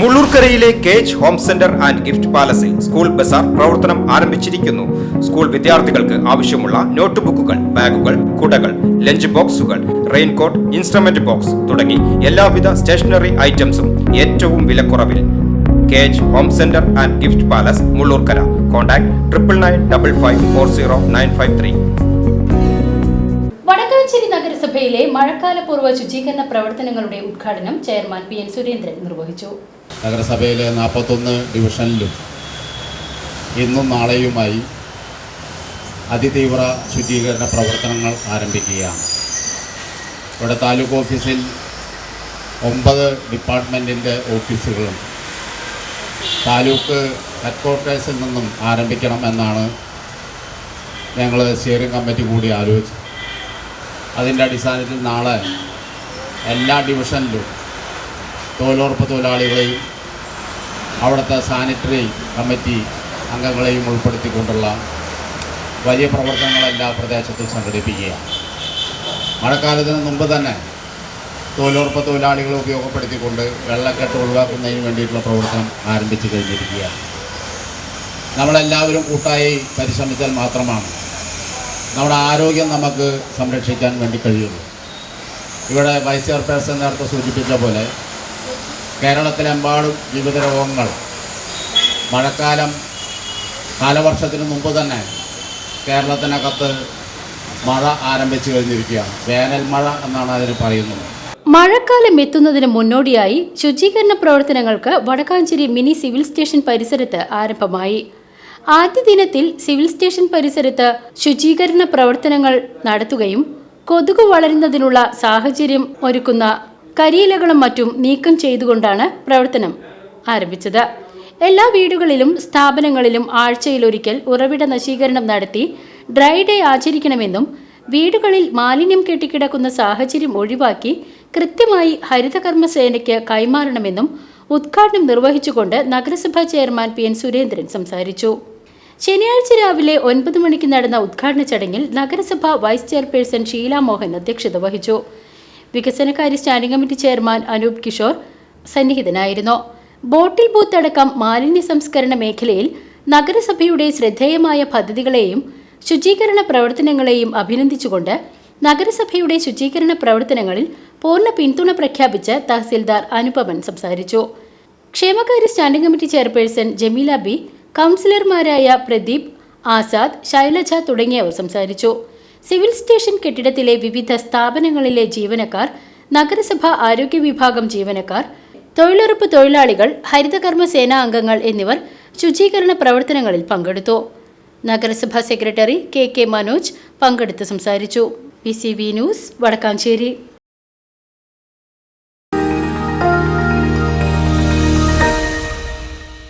മുള്ളൂർക്കരയിലെ cage home centre and gift പാലസിൽ school Bazar പ്രവർത്തനം ആരംഭിച്ചിരിക്കുന്നു. School വിദ്യാർത്ഥികൾക്ക് ആവശ്യമുള്ള നോട്ട് ബുക്കുകൾ ബാഗുകൾ കുടകൾ ലഞ്ച് ബോക്സുകൾ റെയിൻകോട്ട് ഇൻസ്ട്രുമെന്റ് ബോക്സ് തുടങ്ങി എല്ലാവിധ സ്റ്റേഷനറി ഐറ്റംസും ഏറ്റവും വിലക്കുറവിൽ. Cage home centre and gift palace Mullurkara. Contact triple nine double five four zero nine five three. Vadakkanchery നഗരസഭയിലെ മഴക്കാലപൂർവ ശുചീകരണ പ്രവർത്തനങ്ങളുടെ ഉദ്ഘാടനം ചെയർമാൻ പി എൻ സുരേന്ദ്രൻ നിർവഹിച്ചു. നഗരസഭയിലെ നാൽപ്പത്തൊന്ന് ഡിവിഷനിലും ഇന്നും നാളെയുമായി അതിതീവ്ര ശുചീകരണ പ്രവർത്തനങ്ങൾ ആരംഭിക്കുകയാണ്. ഇവിടെ താലൂക്ക് ഓഫീസിൽ ഒമ്പത് ഡിപ്പാർട്ട്മെന്റിന്റെ ഓഫീസുകളും താലൂക്ക് ഹെഡ്ക്വാർട്ടേഴ്സിൽ നിന്നും ആരംഭിക്കണം എന്നാണ് ഞങ്ങൾ സ്റ്റിയറിംഗ് കമ്മിറ്റി കൂടി ആലോചിച്ചത്. അതിന്റെ അടിസ്ഥാനത്തിൽ നാളെ എല്ലാ ഡിവിഷനിലും തൊഴിലുറപ്പ് തൊഴിലാളികളെയും അവിടുത്തെ സാനിറ്ററി കമ്മിറ്റി അംഗങ്ങളെയും ഉൾപ്പെടുത്തിക്കൊണ്ടുള്ള വലിയ പ്രവർത്തനങ്ങളെല്ലാം പ്രദേശത്തും സംഘടിപ്പിക്കുക. മഴക്കാലത്തിന് മുമ്പ് തന്നെ തൊഴിലുറപ്പ് തൊഴിലാളികളെ ഉപയോഗപ്പെടുത്തിക്കൊണ്ട് വെള്ളക്കെട്ട് ഒഴിവാക്കുന്നതിന് വേണ്ടിയിട്ടുള്ള പ്രവർത്തനം ആരംഭിച്ചു കഴിഞ്ഞിരിക്കുക. നമ്മളെല്ലാവരും കൂട്ടായി പരിശ്രമിച്ചാൽ മാത്രമാണ് നമ്മുടെ ആരോഗ്യം നമുക്ക് സംരക്ഷിക്കാൻ വേണ്ടി കഴിയുള്ളൂ. ഇവിടെ വൈസ് ചെയർപേഴ്സൺ നേരത്തെ സൂചിപ്പിച്ച പോലെ കേരളത്തിലെമ്പാടും വിവിധ രോഗങ്ങൾ. മഴക്കാലം കാലവർഷത്തിന് മുമ്പ് തന്നെ കേരളത്തിനകത്ത് മഴ ആരംഭിച്ചു കഴിഞ്ഞിരിക്കുകയാണ്. വേനൽ മഴ എന്നാണ് അതിന് പറയുന്നത്. മഴക്കാലം എത്തുന്നതിന് മുന്നോടിയായി ശുചീകരണ പ്രവർത്തനങ്ങൾക്ക് വടക്കാഞ്ചേരി മിനി സിവിൽ സ്റ്റേഷൻ പരിസരത്ത് ആരംഭമായി. ആദ്യ ദിനത്തിൽ സിവിൽ സ്റ്റേഷൻ പരിസരത്ത് ശുചീകരണ പ്രവർത്തനങ്ങൾ നടത്തുകയും കൊതുക് വളരുന്നതിനുള്ള സാഹചര്യം ഒരുക്കുന്ന കരിയിലകളും മറ്റും നീക്കം ചെയ്തുകൊണ്ടാണ് പ്രവർത്തനം ആരംഭിച്ചത്. എല്ലാ വീടുകളിലും സ്ഥാപനങ്ങളിലും ആഴ്ചയിലൊരിക്കൽ ഉറവിട നശീകരണം നടത്തി ഡ്രൈ ഡേ ആചരിക്കണമെന്നും വീടുകളിൽ മാലിന്യം കെട്ടിക്കിടക്കുന്ന സാഹചര്യം ഒഴിവാക്കി കൃത്യമായി ഹരിതകർമ്മ സേനയ്ക്ക് കൈമാറണമെന്നും ഉദ്ഘാടനം നിർവഹിച്ചുകൊണ്ട് നഗരസഭാ ചെയർമാൻ പി എൻ സുരേന്ദ്രൻ സംസാരിച്ചു. ശനിയാഴ്ച രാവിലെ ഒൻപത് മണിക്ക് നടന്ന ഉദ്ഘാടന ചടങ്ങിൽ നഗരസഭ വൈസ് ചെയർപേഴ്സൺ ഷീല മോഹൻ അധ്യക്ഷത വഹിച്ചു. വികസനകാര്യ standing committee chairman Anoop Kishore സന്നിഹിതനായിരുന്നു. Bottle booth അടക്കം മാലിന്യ സംസ്കരണ മേഖലയിൽ നഗരസഭയുടെ ശ്രദ്ധേയമായ പദ്ധതികളെയും ശുചീകരണ പ്രവർത്തനങ്ങളെയും അഭിനന്ദിച്ചുകൊണ്ട് നഗരസഭയുടെ ശുചീകരണ പ്രവർത്തനങ്ങളിൽ പൂർണ പിന്തുണ പ്രഖ്യാപിച്ച് തഹസിൽദാർ അനുപമൻ സംസാരിച്ചു. ക്ഷേമകാര്യ standing committee chairperson Jameela B കൗൺസിലർമാരായ പ്രദീപ് ആസാദ് ശൈലജ തുടങ്ങിയവർ സംസാരിച്ചു. സിവിൽ സ്റ്റേഷൻ കെട്ടിടത്തിലെ വിവിധ സ്ഥാപനങ്ങളിലെ ജീവനക്കാർ നഗരസഭ ആരോഗ്യ വിഭാഗം ജീവനക്കാർ തൊഴിലുറപ്പ് തൊഴിലാളികൾ ഹരിതകർമ്മ സേനാ അംഗങ്ങൾ എന്നിവർ ശുചീകരണ പ്രവർത്തനങ്ങളിൽ പങ്കെടുത്തു. നഗരസഭാ സെക്രട്ടറി കെ കെ മനോജ് പങ്കെടുത്ത് സംസാരിച്ചു. P C V news Vadakkanchery.